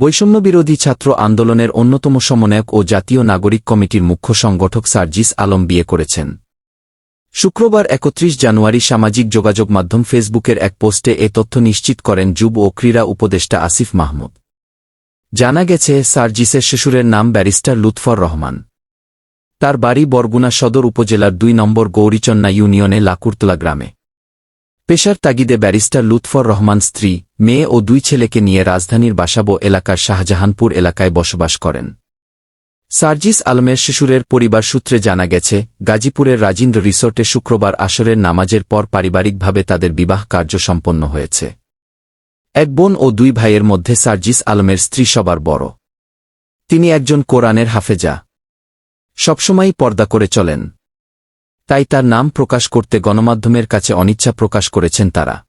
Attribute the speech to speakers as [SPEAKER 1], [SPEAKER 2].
[SPEAKER 1] বৈষম্যবিরোধী ছাত্র আন্দোলনের অন্যতম সমন্বয়ক ও জাতীয় নাগরিক কমিটির মুখ্য সংগঠক সার্জিস আলম বিয়ে করেছেন। শুক্রবার একত্রিশ জানুয়ারি সামাজিক যোগাযোগ মাধ্যম ফেসবুকের এক পোস্টে এ তথ্য নিশ্চিত করেন যুব ও ক্রীড়া উপদেষ্টা আসিফ মাহমুদ। জানা গেছে, সার্জিসের শ্বশুরের নাম ব্যারিস্টার লুৎফর রহমান। তার বাড়ি বরগুনা সদর উপজেলার দুই নম্বর গৌরীচন্না ইউনিয়নে লাকুরতলা গ্রামে। পেশার তাগিদে ব্যারিস্টার লুৎফর রহমান স্ত্রী, মেয়ে ও দুই ছেলেকে নিয়ে রাজধানীর বাসাবো এলাকার শাহজাহানপুর এলাকায় বসবাস করেন। সার্জিস আলমের শিশুরের পরিবার সূত্রে জানা গেছে, গাজীপুরের রাজিন্দ্র রিসোর্টে শুক্রবার আসরের নামাজের পর পারিবারিকভাবে তাদের বিবাহ কার্য সম্পন্ন হয়েছে। এক বোন ও দুই ভাইয়ের মধ্যে সার্জিস আলমের স্ত্রী সবার বড়। তিনি একজন কোরআনের হাফেজা। সবসময়ই পর্দা করে চলেন। তাই তার নাম প্রকাশ করতে গণমাধ্যমের কাছে অনিচ্ছা প্রকাশ করেছেন তারা।